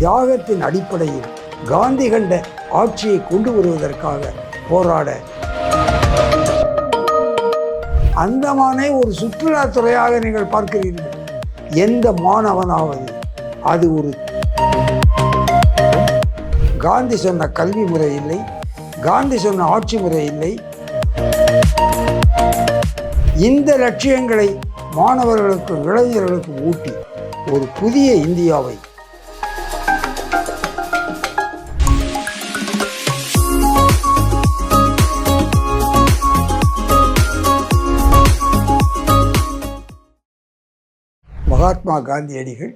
தியாகத்தின் அடிப்படையில் காந்தி கண்ட ஆட்சியை கொண்டு வருவதற்காக போராட. அந்தமானை ஒரு சுற்றுலாத்துறையாக நீங்கள் பார்க்கிறீர்கள். எந்த மாணவனாவது அது ஒரு காந்தி சொன்ன கல்வி முறை இல்லை காந்தி சொன்ன ஆட்சி முறை இல்லை. இந்த லட்சியங்களை மாணவர்களுக்கும் இளைஞர்களுக்கும் ஊட்டி ஒரு புதிய இந்தியாவை மகாத்மா காந்தியடிகள்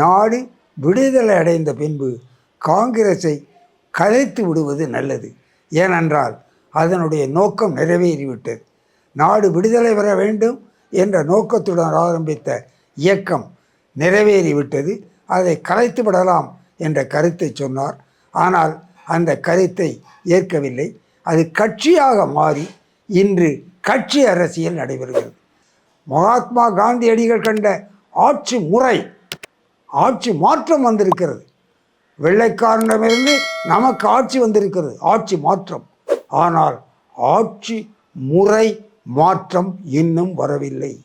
நாடு விடுதலை அடைந்த பின்பு காங்கிரஸை கலைத்து விடுவது நல்லது. ஏனென்றால் அதனுடைய நோக்கம் நிறைவேறிவிட்டது. நாடு விடுதலை பெற வேண்டும் என்ற நோக்கத்துடன் ஆரம்பித்த இயக்கம் நிறைவேறிவிட்டது. அதை கலைத்து விடலாம் என்ற கருத்தை சொன்னார். ஆனால் அந்த கருத்தை ஏற்கவில்லை. அது கட்சியாக மாறி இன்று கட்சி அரசியல் நடைபெறுகிறது. மகாத்மா காந்தியடிகள் கண்ட ஆட்சி முறை ஆட்சி மாற்றம் வந்திருக்கிறது. வெள்ளைக்காரனிடமிருந்து நமக்கு ஆட்சி வந்திருக்கிறது ஆட்சி மாற்றம். ஆனால் ஆட்சி முறை மாற்றம் இன்னும் வரவில்லை.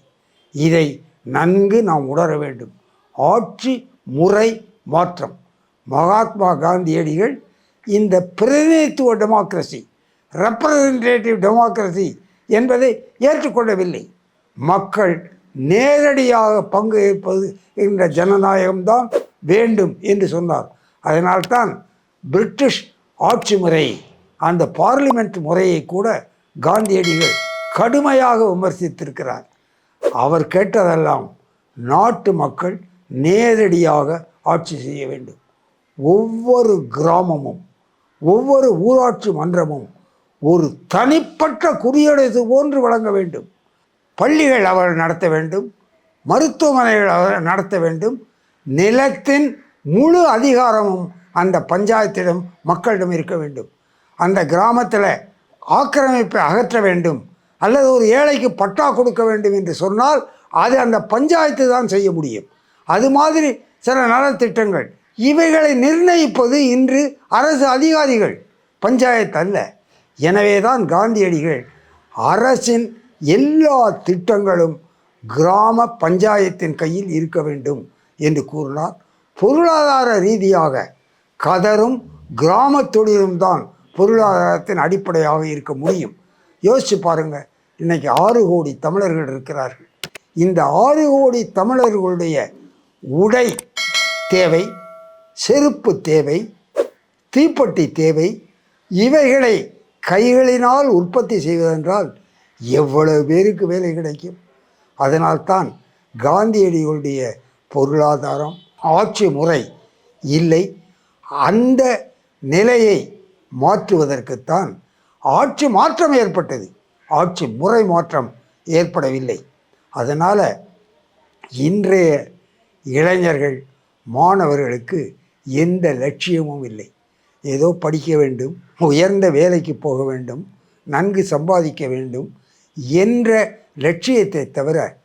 இதை நன்கு நாம் உணர வேண்டும். ஆட்சி முறை மாற்றம். மகாத்மா காந்தியடிகள் இந்த பிரதிநிதித்துவ டெமோக்ரஸி ரெப்ரசன்டேட்டிவ் டெமோக்ரஸி என்பதை ஏற்றுக்கொள்ளவில்லை. மக்கள் நேரடியாக பங்கு ஏற்பது என்ற ஜனநாயகம்தான் வேண்டும் என்று சொன்னார். அதனால்தான் பிரிட்டிஷ் ஆட்சி முறை அந்த பார்லிமெண்ட் முறையை கூட காந்தியடிகள் கடுமையாக விமர்சித்திருக்கிறார். அவர் கேட்டதெல்லாம் நாட்டு மக்கள் நேரடியாக ஆட்சி செய்ய வேண்டும். ஒவ்வொரு கிராமமும் ஒவ்வொரு ஊராட்சி மன்றமும் ஒரு தனிப்பட்ட குடியரசு போன்று வழங்க வேண்டும். பள்ளிகள் அவர் நடத்த வேண்டும் மருத்துவமனைகள் அவர் நடத்த வேண்டும். நிலத்தின் முழு அதிகாரமும் அந்த பஞ்சாயத்திடம் மக்களிடம் இருக்க வேண்டும். அந்த கிராமத்தில் ஆக்கிரமிப்பை அகற்ற வேண்டும் அல்லது ஒரு ஏழைக்கு பட்டா கொடுக்க வேண்டும் என்று சொன்னால் அது அந்த பஞ்சாயத்து தான் செய்ய முடியும். அது மாதிரி சில நலத்திட்டங்கள். இவைகளை நிர்ணயிப்பது இன்று அரசு அதிகாரிகள் பஞ்சாயத்து அல்ல. எனவே தான் காந்தியடிகள் அரசின் எல்லா திட்டங்களும் கிராம பஞ்சாயத்தின் கையில் இருக்க வேண்டும் என்று கூறினார். பொருளாதார ரீதியாக கதரும் கிராம தொழிலும் தான் பொருளாதாரத்தின் அடிப்படையாக இருக்க முடியும். யோசிச்சு பாருங்க இன்னைக்கு ஆறு கோடி தமிழர்கள் இருக்கிறார்கள். இந்த ஆறு கோடி தமிழர்களுடைய உடை தேவை செருப்பு தேவை தீப்பெட்டி தேவை இவைகளை கைகளினால் உற்பத்தி செய்வதென்றால் எவ்வளவு பேருக்கு வேலை கிடைக்கும்? அதனால்தான் காந்தியடிகளுடைய பொருளாதாரம் ஆட்சி முறை இல்லை. அந்த நிலையை மாற்றுவதற்குத்தான் ஆட்சி மாற்றம் ஏற்பட்டது. ஆட்சி முறை மாற்றம் ஏற்படவில்லை. அதனால் இன்றைய இளைஞர்கள் மாணவர்களுக்கு எந்த லட்சியமும் இல்லை. ஏதோ படிக்க வேண்டும் உயர்ந்த வேலைக்கு போக வேண்டும் நன்கு சம்பாதிக்க வேண்டும் என்ற லட்சியத்தை தவிர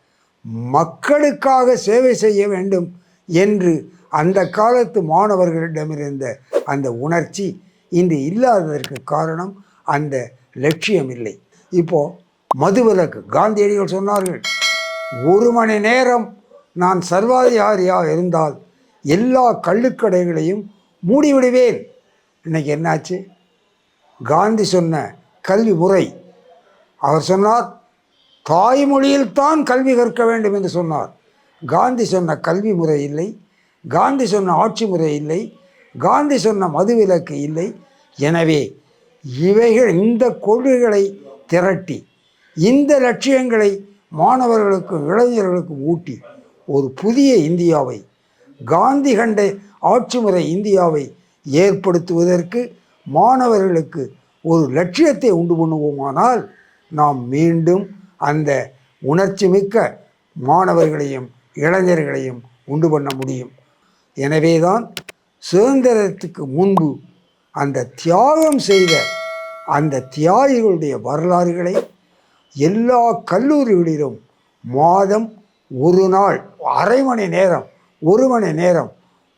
மக்களுக்காக சேவை செய்ய வேண்டும் என்று அந்த காலத்து மாணவர்களிடமிருந்த அந்த உணர்ச்சி இன்று இல்லாததற்கு காரணம் அந்த லட்சியம் இல்லை இப்போது மதுவிலக்கு காந்தியடிகள் சொன்னார்கள் ஒரு மணி நேரம் நான் சர்வாதிகாரியாக இருந்தால் எல்லா கள்ளுக்கடைகளையும் மூடிவிடுவேன். இன்றைக்கி என்னாச்சு? காந்தி சொன்ன கல்வி முறை அவர் சொன்னார் தாய்மொழியில் தான் கல்வி கற்க வேண்டும் என்று சொன்னார். காந்தி சொன்ன கல்வி முறை இல்லை காந்தி சொன்ன ஆட்சி முறை இல்லை காந்தி சொன்ன மதுவிலக்கு இல்லை. எனவே இவைகள் இந்த கொள்கைகளை திரட்டி இந்த லட்சியங்களை மாணவர்களுக்கும் இளைஞர்களுக்கும் ஊட்டி ஒரு புதிய இந்தியாவை காந்தி கண்ட ஆட்சி முறை இந்தியாவை ஏற்படுத்துவதற்கு மாணவர்களுக்கு ஒரு லட்சியத்தை உண்டு பண்ணுவோமானால் நாம் மீண்டும் அந்த உணர்ச்சி மிக்க மாணவர்களையும் இளைஞர்களையும் உண்டு பண்ண முடியும். எனவேதான் சுதந்திரத்துக்கு முன்பு அந்த தியாகம் செய்த அந்த தியாகிகளுடைய வரலாறுகளை எல்லா கல்லூரிகளிலும் மாதம் ஒரு நாள் அரை மணி நேரம் ஒரு மணி நேரம்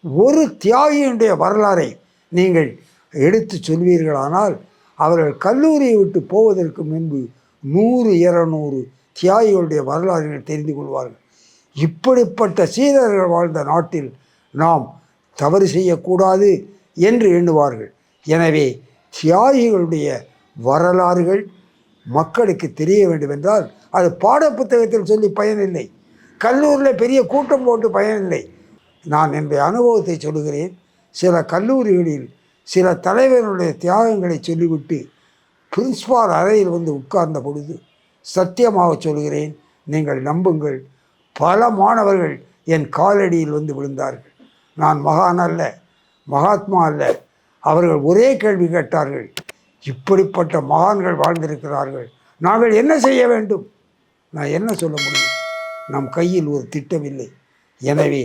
ஒரு தியாகியுடைய வரலாறை நீங்கள் எடுத்து சொல்வீர்களானால் அவர்கள் கல்லூரியை விட்டு போவதற்கு முன்பு நூறு இருநூறு தியாகிகளுடைய வரலாறுகள் தெரிந்து கொள்வார்கள். இப்படிப்பட்ட சீரர்கள் வாழ்ந்த நாட்டில் நாம் தவறு செய்யக்கூடாது என்று எண்ணுவார்கள். எனவே தியாகிகளுடைய வரலாறுகள் மக்களுக்கு தெரிய வேண்டுமென்றால் அது பாடப்புத்தகத்தில் சொல்லி பயனில்லை. கல்லூரியில் பெரிய கூட்டம் போட்டு பயனில்லை. நான் என்னுடைய அனுபவத்தை சொல்லுகிறேன். சில கல்லூரிகளில் சில தலைவர்களுடைய தியாகங்களை சொல்லிவிட்டு பிரின்ஸ்பால் அறையில் வந்து உட்கார்ந்த பொழுது சத்தியமாக சொல்கிறேன் நீங்கள் நம்புங்கள். பல மாணவர்கள் என் காலடியில் வந்து விழுந்தார்கள். நான் மகான் அல்ல மகாத்மா அல்ல. அவர்கள் ஒரே கேள்வி கேட்டார்கள் இப்படிப்பட்ட மகான்கள் வாழ்ந்திருக்கிறார்கள். நாங்கள் என்ன செய்ய வேண்டும்? நான் என்ன சொல்ல முடியும்? நம் கையில் ஒரு திட்டம் இல்லை எனவே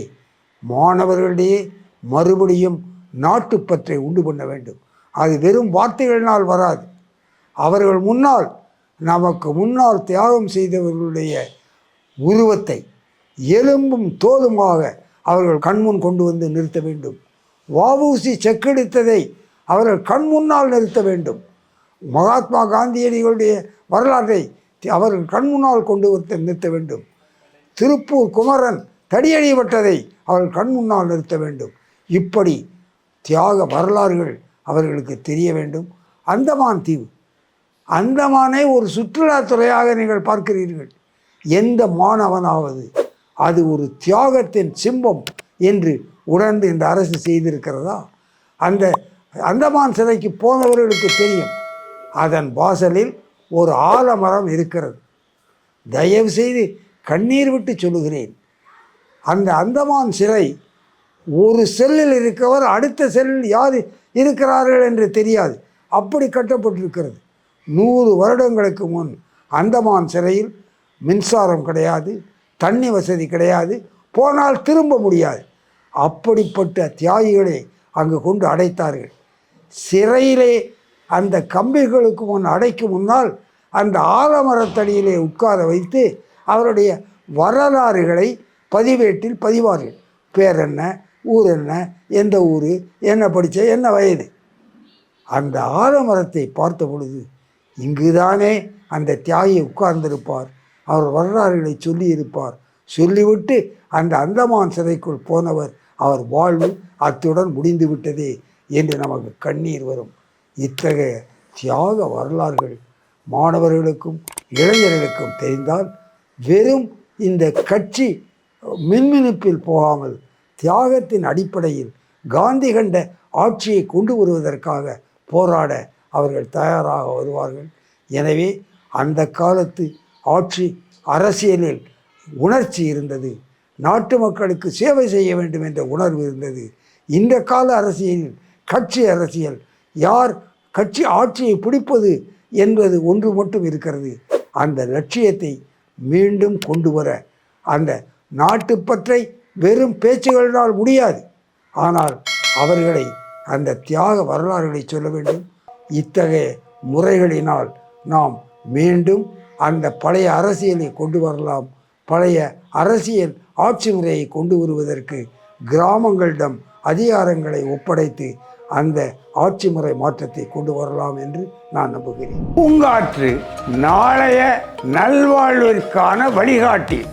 மாணவர்களிடையே மறுபடியும் நாட்டுப்பற்றை உண்டு பண்ண வேண்டும். அது வெறும் வார்த்தைகளினால் வராது. அவர்கள் முன்னால் நமக்கு முன்னால் தியாகம் செய்தவர்களுடைய உருவத்தை எலும்பும் தோலுமாக அவர்கள் கண்முன் கொண்டு வந்து நிறுத்த வேண்டும். வாவூசி செக்கெடுத்ததை அவர்கள் கண் முன்னால் நிறுத்த வேண்டும். மகாத்மா காந்தியடிகளுடைய வரலாற்றை அவர்கள் கண் முன்னால் கொண்டு வந்து நிறுத்த வேண்டும். திருப்பூர் குமரன் தடியடிபட்டதை அவர்கள் கண் முன்னால் நிறுத்த வேண்டும். இப்படி தியாக வரலாறுகள் அவர்களுக்கு தெரிய வேண்டும். அந்தமான் தீவு அந்தமானை ஒரு சுற்றுலாத்துறையாக நீங்கள் பார்க்கிறீர்கள். எந்த மாணவனாவது அது ஒரு தியாகத்தின் சிம்பம் என்று உணர்ந்து இந்த அரசு செய்திருக்கிறதா? அந்த அந்தமான் சிலைக்கு போனவர்களுக்கு தெரியும். அதன் வாசலில் ஒரு ஆலமரம் இருக்கிறது. தயவு செய்து கண்ணீர் விட்டு சொல்லுகிறேன். அந்த அந்தமான் சிலை ஒரு செல்லில் இருக்கவர் அடுத்த செல்லில் யார் இருக்கிறார்கள் என்று தெரியாது. அப்படி கட்டப்பட்டிருக்கிறது. நூறு வருடங்களுக்கு முன் அந்தமான் சிறையில் மின்சாரம் கிடையாது தண்ணி வசதி கிடையாது போனால் திரும்ப முடியாது. அப்படிப்பட்ட தியாகிகளை அங்கு கொண்டு அடைத்தார்கள். சிறையிலே அந்த கம்பிகளுக்கு முன் அடைக்கும் முன்னால் அந்த ஆலமரத்தடியிலே உட்கார வைத்து அவருடைய வரலாறுகளை பதிவேட்டில் பதிவார்கள். பேர் என்ன ஊர் என்ன எந்த ஊர் என்ன படித்த என்ன வயது? அந்த ஆலமரத்தை பார்த்த பொழுது இங்குதானே அந்த தியாகி உட்கார்ந்திருப்பார். அவர் வரலாறுகளை சொல்லியிருப்பார். சொல்லிவிட்டு அந்த அந்தமான் சிறைக்குள் போனவர் அவர் வாழ்வு அத்துடன் முடிந்து விட்டதே என்று நமக்கு கண்ணீர் வரும். இத்தகைய தியாக வரலாறுகள் மாணவர்களுக்கும் இளைஞர்களுக்கும் தெரிந்தால் வெறும் இந்த கட்சி மின்மினுப்பில் போகாமல் தியாகத்தின் அடிப்படையில் காந்தி கண்ட ஆட்சியை கொண்டு வருவதற்காக போராட அவர்கள் தயாராக வருவார்கள். எனவே அந்த காலத்து ஆட்சி அரசியலில் உணர்ச்சி இருந்தது. நாட்டு மக்களுக்கு சேவை செய்ய வேண்டும் என்ற உணர்வு இருந்தது. இந்த கால அரசியலில் கட்சி அரசியல் யார் கட்சி ஆட்சியை பிடிப்பது என்பது ஒன்று மட்டும் இருக்கிறது. அந்த லட்சியத்தை மீண்டும் கொண்டு வர அந்த நாட்டுப்பற்றை வெறும் பேச்சுகளினால் முடியாது. ஆனால் அவர்களை அந்த தியாக வரலாறுகளை சொல்ல வேண்டும். இத்தகைய முறைகளினால் நாம் மீண்டும் அந்த பழைய அரசியலை கொண்டு வரலாம். பழைய அரசியல் ஆட்சி முறையை கொண்டு வருவதற்கு கிராமங்களிடம் அதிகாரங்களை ஒப்படைத்து அந்த ஆட்சி முறை மாற்றத்தை கொண்டு வரலாம் என்று நான் நம்புகிறேன். பூங்காற்று நாளைய நல்வாழ்விற்கான வழிகாட்டி.